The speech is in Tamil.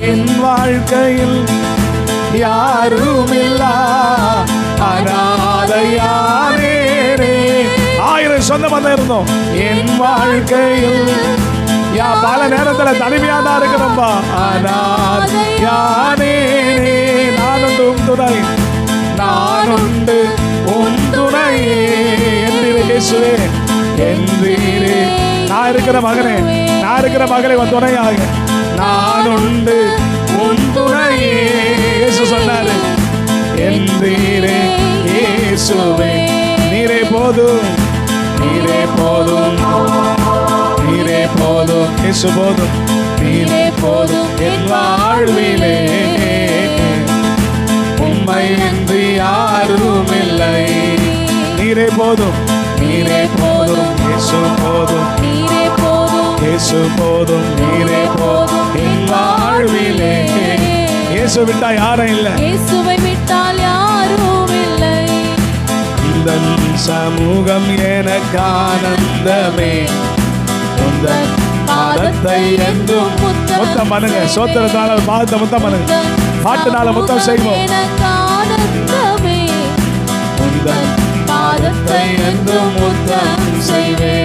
என் வாழ்க்கையில் யாருமில்லா. அனாதையானேனே. ஆயிரம் சொந்தமா தான் இருந்தோம். என் வாழ்க்கையில் யா பல நேரத்துல தனிமையா தான் இருக்கிறோம்பா அனாதையானேனே. நான் உண்டு உன் துணை. நான் உண்டு உம் துணையே என்றீரே இயேசுவே. என்றீரே. நான் இருக்கிற மகனே. நான் இருக்கிற மகளே உன் துணையாக நான் இயேசுவே. நீரே போதும். நீரே போதும். நீரே போதும். இயேசு போதும். நீரே போதும். என் வாழ்விலே உம்மை என்று யாரும் இல்லை நீரே போதும். நீரே போதும். இயேசு போதும். நீரே போதும். இயேசு போதும். நீரே போதும். என் வாழ்விலே இயேசு விட்டா யாரும் இல்லை. இயேசுவை விட்டால் இந்த சமூகம் எனக்கு ஆனந்தமே உந்தன் பாதத்தை என்றும் முத்தம் பண்ணுங்க சோத்திரத்தால பாதத்தை முத்தம் பண்ணுங்க பாட்டுனால முத்தம் செய்வோம். உந்தன் பாதத்தை என்றும் முத்தம் செய்வேன்.